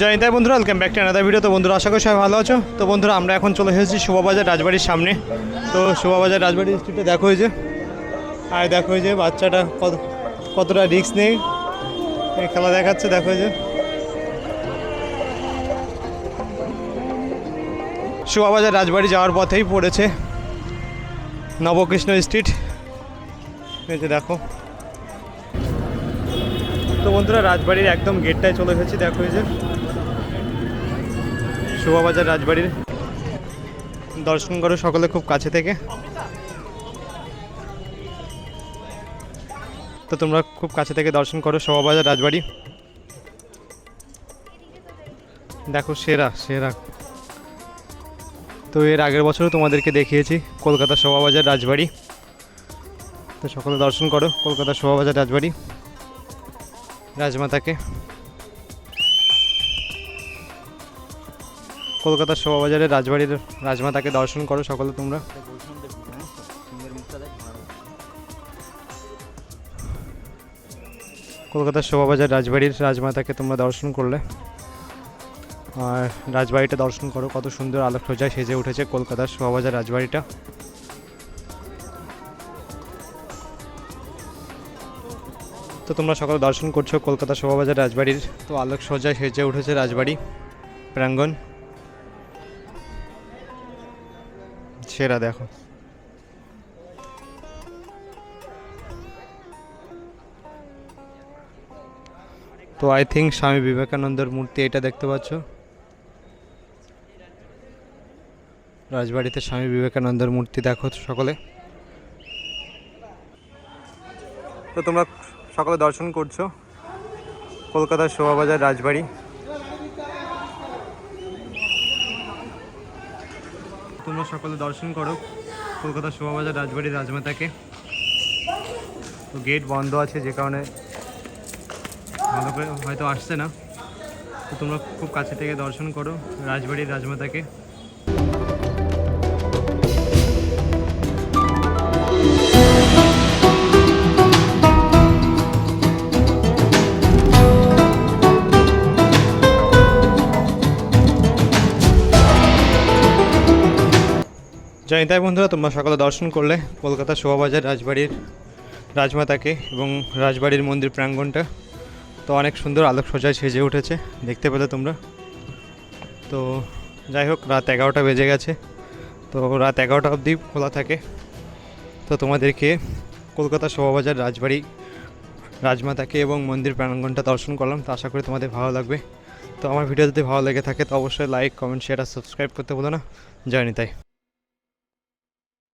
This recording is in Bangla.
জয় বন্ধুরা welcome back to another video তো বন্ধুরা, আশা করি সবাই ভালো আছো। তো বন্ধুরা, আমরা এখন চলে এসেছি শোভাবাজার রাজবাড়ির সামনে। তো শোভাবাজার রাজবাড়ি স্ট্রিটে দেখো যে, আর দেখো যে বাচ্চাটা কত, কতটা রিস্ক নেই খেলা দেখাচ্ছে, দেখো যে। শোভাবাজার রাজবাড়ি যাওয়ার পথেই পড়েছে নবকৃষ্ণ স্ট্রিট এই যে দেখো। তো বন্ধুরা, রাজবাড়ির একদম গেটটায় চলে এসেছি, দেখো এই যে। শোভাবাজার রাজবাড়ির দর্শন করো সকলে খুব কাছে থেকে। তো তোমরা খুব কাছে থেকে দর্শন করো শোভাবাজার রাজবাড়ি। দেখো সেরা সেরা। তো এর আগের বছরও তোমাদেরকে দেখিয়েছি কলকাতা শোভাবাজার রাজবাড়ি। তো সকলে দর্শন করো কলকাতা শোভাবাজার রাজবাড়ি। রাজমাতাকে। কলকাতার শোভাবাজারের রাজবাড়ির রাজমাতাকে দর্শন করো সকলে তোমরা। কলকাতার শোভাবাজার রাজবাড়ির রাজমাতাকে তোমরা দর্শন করলে। আর রাজবাড়িটা দর্শন করো, কত সুন্দর আলোকসজ্জায় সেজে উঠেছে কলকাতার শোভাবাজার রাজবাড়িটা। তো তোমরা সকলে দর্শন করছ কলকাতা শোভাবাজার রাজবাড়ির, তো আলোকসজ্জায় সেজে উঠেছে রাজবাড়ি প্রাঙ্গণ। সেরা, দেখো। তো আই থিঙ্ক স্বামী বিবেকানন্দের মূর্তি এটা দেখতে পাচ্ছ। রাজবাড়িতে স্বামী বিবেকানন্দের মূর্তি দেখো সকলে। তো তোমরা সকলে দর্শন করছ। কলকাতার শোভাবাজার রাজবাড়ি। তোমরা সকলে দর্শন করো। কলকাতা শোভাবাজার রাজবাড়ির রাজমাতাকে। তো গেট বন্ধ আছে যে কারণে ভালো করে হয়তো আসছে না। তো তোমরা খুব কাছে থেকে দর্শন করো রাজবাড়ির রাজমাতাকে। জানি তাই বন্ধুরা, তোমরা সকালে দর্শন করলে কলকাতা শোভাবাজার, রাজবাড়ির রাজমাতাকে এবং রাজবাড়ির মন্দির প্রাঙ্গণটা তো অনেক সুন্দর আলোক সজ্জায় সেজে উঠেছে, দেখতে পেলে তোমরা। তো যাই হোক, রাত এগারোটা বেজে গেছে। তো রাত এগারোটা অবধি খোলা থাকে। তো তোমাদেরকে কলকাতা শোভাবাজার, রাজবাড়ি, রাজমাতাকে এবং মন্দির প্রাঙ্গণটা দর্শন করলাম। তো আশা করি তোমাদের ভালো লাগবে। তো আমার ভিডিও যদি ভালো লেগে থাকে, তো অবশ্যই লাইক কমেন্ট শেয়ার আর সাবস্ক্রাইব করতে বলো না। জয় নিতাই।